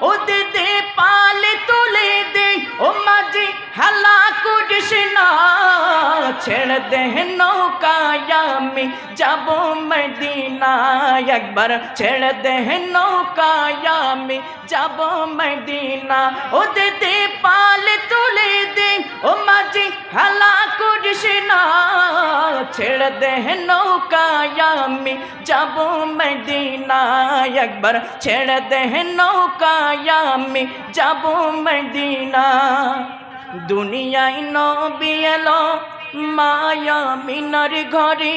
ও দে দে পালে তুলে দে ও মাঝি হালা করিস না, ছেড়ে দে নৌকায় আমি যাব মদিনা একবার ছেড়ে দে নৌকায় আমি যাব মদিনা ও দে দে পালে তুলে দে ও মাঝি হালা করিস না ছেড়ে দেহ নৌকায় আমি, যাব মদিনা একবার। ছেড়ে দেহ নৌকায় আমি, যাব মদিনা দুনিয়ায় নবী এলো মায়া ঘরে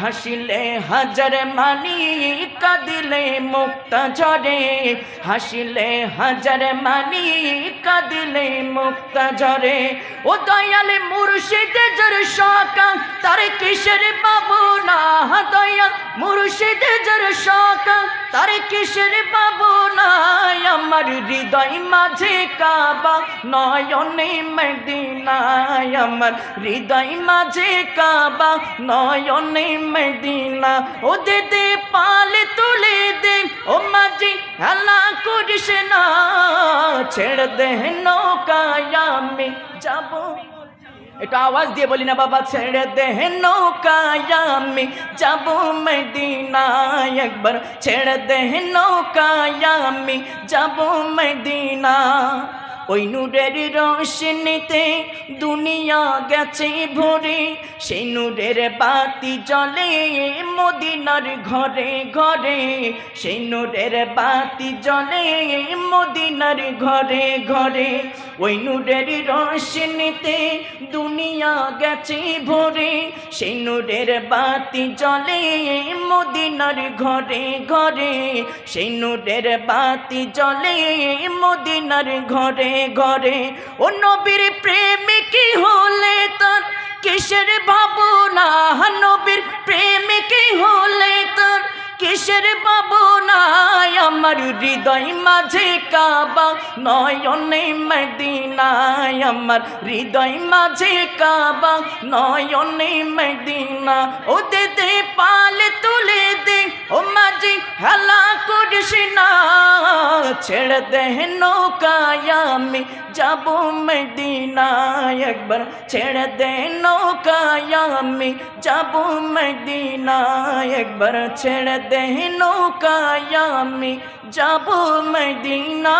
হাসিলে হাজার মানি, কাঁদিলে মুক্তা ঝরে। হাসিলে হাজার মানি, কাঁদিলে মুক্তা ঝরে। ও দয়ালে মুর্শিদে জর সকা তার কিসের বাবু না দয়াল মুর্শিদে জর সকা তার কিসের বাবু আমার হৃদয় মাঝে কাবা নয়নে মদিনায় আমার হৃদয় মাঝে কাবা নয়নে মদিনা। ও দে দে পালে তুলে দে, ও মাঝি হেলা করিস না, ছেড়ে দে নৌকায় আমি যাব। একটু আওয়াজ দিয়ে বলি না, বাবা, ছেড়ে দে নৌকায় আমি। যাব মদিনা একবার। ছেড়ে দে নৌকায় আমি। যাব মদিনা ওই নূরের রোশনীতে দুনিয়া গেছে ভরে, সেই নূরের বাতি জ্বলে মদিনার ঘরে ঘরে, সেই নূরের বাতি জ্বলে মদিনার ঘরে ঘরে, ওই নূরের রোশনীতে দুনিয়া গেছে ভরে, সেই নূরের বাতি জ্বলে মদিনার ঘরে ঘরে, সেই নূরের বাতি জ্বলে মদিনার ঘরে ঘরে ও নবীর প্রেমিকি হলে তোর কিসের ভাবনা? নবীর প্রেমিকি হলে তোর কিসের ভাবনা? আমার হৃদয় মাঝে কাবা, নয়নে মদিনায় আমার হৃদয় মাঝে কাবা, নয়নে মদিনা। ও দে পালে ছেড়ে দেহ নৌকায়, আমি যাব মদিনা একবার। ছেড়ে দেহ নৌকায়, আমি যাব মদিনা একবার। ছেড়ে দেহ নৌকায়, আমি যাব মদিনা।